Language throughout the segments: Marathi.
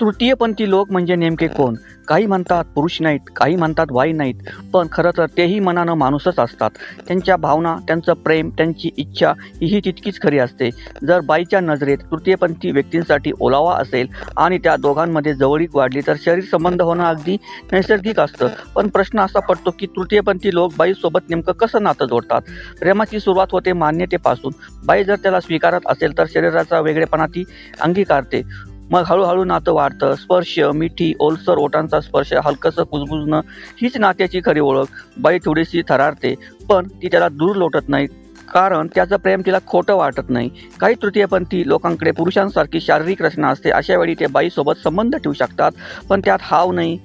तृतीयपंथी लोक म्हणजे नेमके कोण? काही म्हणतात पुरुष नाहीत काही म्हणतात वाई नाहीत पण खरं तर तेही मनानं माणूसच असतात. त्यांच्या भावना त्यांचं प्रेम त्यांची इच्छा हीही तितकीच खरी असते. जर बाईच्या नजरेत तृतीयपंथी व्यक्तींसाठी ओलावा असेल आणि त्या दोघांमध्ये जवळीक वाढली तर शरीर संबंध होणं अगदी नैसर्गिक असतं. पण प्रश्न असा पडतो की तृतीयपंथी लोक बाईसोबत नेमकं कसं नातं जोडतात? प्रेमाची सुरुवात होते मान्यतेपासून. बाई जर त्याला स्वीकारत असेल तर शरीराचा वेगळेपणा ती अंगीकारते. मग हळूहळू नातं वाढतं. स्पर्श मिठी ओलसर ओटांचा स्पर्श हलकंसं कुजबुजणं हीच नात्याची खरी ओळख. बाई थोडीशी थरारते पण ती त्याला दूर लोटत नाही. कारण त्याचं प्रेम तिला खोटं वाटत नाही. काही तृतीयपंथी लोकांकडे पुरुषांसारखी शारीरिक रचना असते. अशा वेळी ते बाईसोबत संबंध ठेवू शकतात पण त्यात हाव नाही.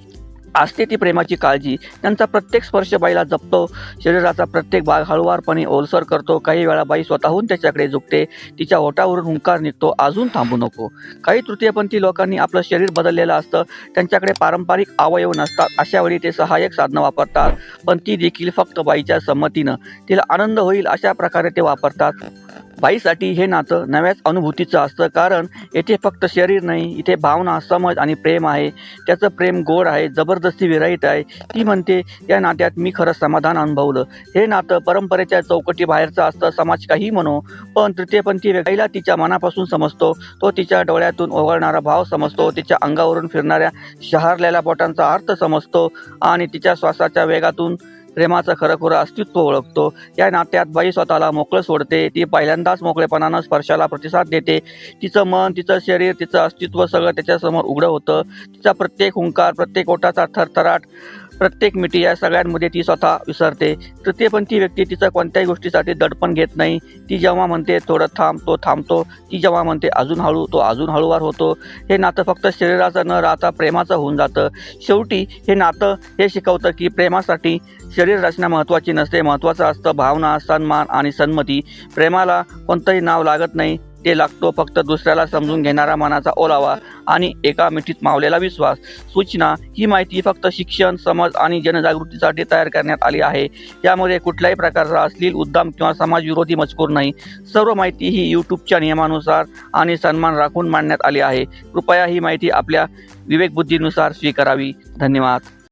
असते ती प्रेमाची काळजी. त्यांचा प्रत्येक स्पर्श बाईला जपतो. शरीराचा प्रत्येक भाग हळुवारपणे ओलसर करतो. काही वेळा बाई स्वतःहून त्याच्याकडे झुकते. तिच्या ओटावरून हुंकार निघतो. अजून थांबू नको. काही तृतीयपंथी लोकांनी आपलं शरीर बदललेलं असतं. त्यांच्याकडे पारंपरिक अवयव नसतात. अशा वेळी ते सहाय्यक साधनं वापरतात. पण ती देखील फक्त बाईच्या संमतीनं. तिला आनंद होईल अशा प्रकारे ते वापरतात. बाईसाठी हे नातं नव्याच अनुभूतीचं असतं. कारण येथे फक्त शरीर नाही इथे भावना समज आणि प्रेम आहे. त्याचं प्रेम गोड आहे जबरदस्ती विरहित आहे. ती म्हणते या नात्यात मी खरं समाधान अनुभवलं. हे नातं परंपरेच्या चौकटी बाहेरचं असतं समाज काही म्हणो पण तृतीयपंथी व्यक्तीला तिच्या मनापासून समजतो. तो तिच्या डोळ्यातून ओघळणारा भाव समजतो. तिच्या अंगावरून फिरणाऱ्या शहारलेल्या बोटांचा अर्थ समजतो आणि तिच्या श्वासाच्या वेगातून प्रेमाचं खरंखुरं अस्तित्व ओळखतो. या नात्यात बाई स्वतःला मोकळं सोडते. ती पहिल्यांदाच मोकळेपणानं स्पर्शाला प्रतिसाद देते. तिचं मन तिचं शरीर तिचं अस्तित्व सगळं त्याच्यासमोर उघडं होतं. तिचा प्रत्येक हुंकार प्रत्येक ओटाचा थरथराट प्रत्येक मिठी या सगळ्यांमध्ये ती स्वतः विसरते. तृतीयपंथी व्यक्ती तिचं कोणत्याही गोष्टीसाठी दडपण घेत नाही. ती जेव्हा म्हणते थोडं थांब तो थांबतो. ती जेव्हा म्हणते अजून हळू तो अजून हळूवार होतो. हे नातं फक्त शरीराचं न राहता प्रेमाचं होऊन जातं. शेवटी हे नातं हे शिकवतं की प्रेमासाठी शरीर रचना महत्त्वाची नसते. महत्त्वाचं असतं भावना सन्मान आणि सन्मती प्रेमाला कोणतंही नाव लागत नाही. ते लागतो फक्त दुसऱ्याला समजून घेणारा मनाचा ओलावा आणि एका मिठीत मावलेला विश्वास. सूचना ही माहिती फक्त शिक्षण समज आणि जनजागृतीसाठी तयार करण्यात आली आहे. यामध्ये कुठल्याही प्रकारचा अश्लील उद्दाम किंवा समाजविरोधी मजकूर नाही. सर्व माहिती ही यूट्यूबच्या नियमानुसार आणि सन्मान राखून मांडण्यात आली आहे. कृपया ही माहिती आपल्या विवेकबुद्धीनुसार स्वीकारावी. धन्यवाद.